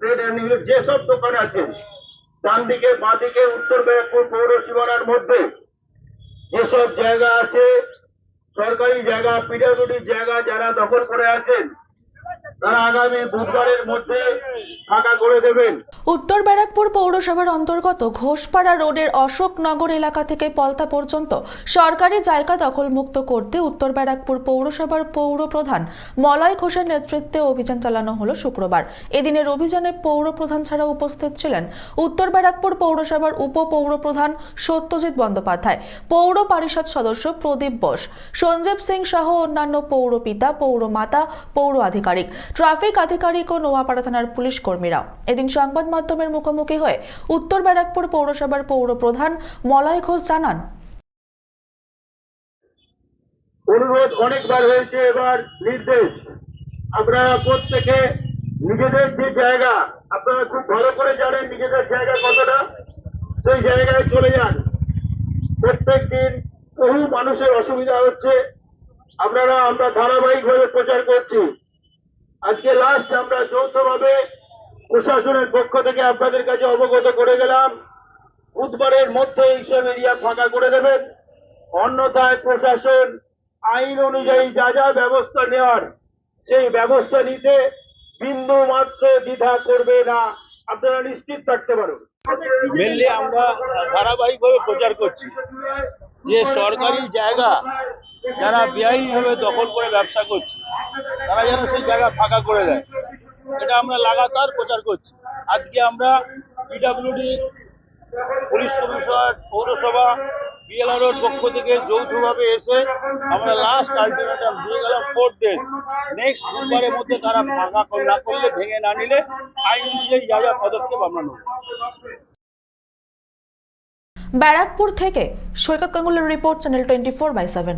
Trade যেসব দোকান আছে ডান দিকে বা দিকে উত্তর ব্যারাকপুর পৌর সীমানার মধ্যে যেসব জায়গা আছে, সরকারি জায়গা, পিডব্লিউডির জায়গা যারা দখল করে আছেন, তারা আগামী বুধবারের মধ্যে করে দেবেন। উত্তর ব্যারাকপুর পৌরসভার অন্তর্গত ঘোষপাড়া রোডের অশোকনগর এলাকা থেকে পলতা পর্যন্ত সরকারি জায়গা দখলমুক্ত করতে উত্তর ব্যারাকপুর পৌরসভার পৌর প্রধান মলয় ঘোষের নেতৃত্বে অভিযান চালানো হলো শুক্রবার। এদিনের অভিযানে পৌর প্রধান ছাড়া উপস্থিত ছিলেন উত্তর ব্যারাকপুর পৌরসভার উপ পৌর প্রধান সত্যজিৎ বন্দ্যোপাধ্যায়, পৌর পরিষদ সদস্য প্রদীপ বোস, সঞ্জীব সিং সহ অন্যান্য পৌরপিতা, পৌরমাতা, পৌর মাতা পৌর আধিকারিক, ট্রাফিক আধিকারিক ও নোয়াপাড়া থানার পুলিশ কর্মীরা এদিন সংবাদ মাধ্যমের মুখোমুখি হয়ে উত্তর ব্যারাকপুর পৌরসভার পৌর প্রধান মলয় ঘোষ জানান। অনুরোধ অনেকবার হয়েছে, এবার নির্দেশ। আপনারা প্রত্যেকে নিজেদের যে জায়গা, আপনারা খুব ভালো করে জানেন নিজেদের জায়গা কতটা, সেই জায়গায় চলে যান। প্রত্যেক দিন বহু মানুষের অসুবিধা হচ্ছে। আপনারা আমরা ধারাবাহিকভাবে প্রচার করছি। আজকে লাস্ট আমরা যৌথভাবে প্রশাসনের পক্ষ থেকে আপনাদের কাছে অবগত করে গেলাম, বুধবারের মধ্যে এইসব এরিয়া ফাঁকা করে দেবেন অন্যথায় প্রশাসন আইন অনুযায়ী যা যা ব্যবস্থা নেওয়ার, সেই ব্যবস্থা নিতে বিন্দু মাত্র দ্বিধা করবে না। আপনারা নিশ্চিত থাকতে পারুন। মেনলি আমরা ধারাবাহিকভাবে প্রচার করছি যে সরকারি জায়গা যারা বেআইনিভাবে দখল করে ব্যবসা করছে, তারা যেন সেই জায়গা ফাঁকা করে দেয়। এটা আমরা লাগাতার প্রচার করছি। আজকে আমরা পিডাব্লিউডি পুলিশ কমিশনার পৌরসভা বিএলআরওর পক্ষ থেকে যৌথভাবে এসে আমরা লাস্ট আলটিমেটাম দিয়ে গেলাম ফোর ডেজ নেক্সট বুধবারের মধ্যে তারা ভাঙা না করলে, ভেঙে না নিলে আইন অনুযায়ী যা যা পদক্ষেপ আমরা নেব। ব্যারাকপুর থেকে Saikat গাঙ্গুলের report channel twenty four by seven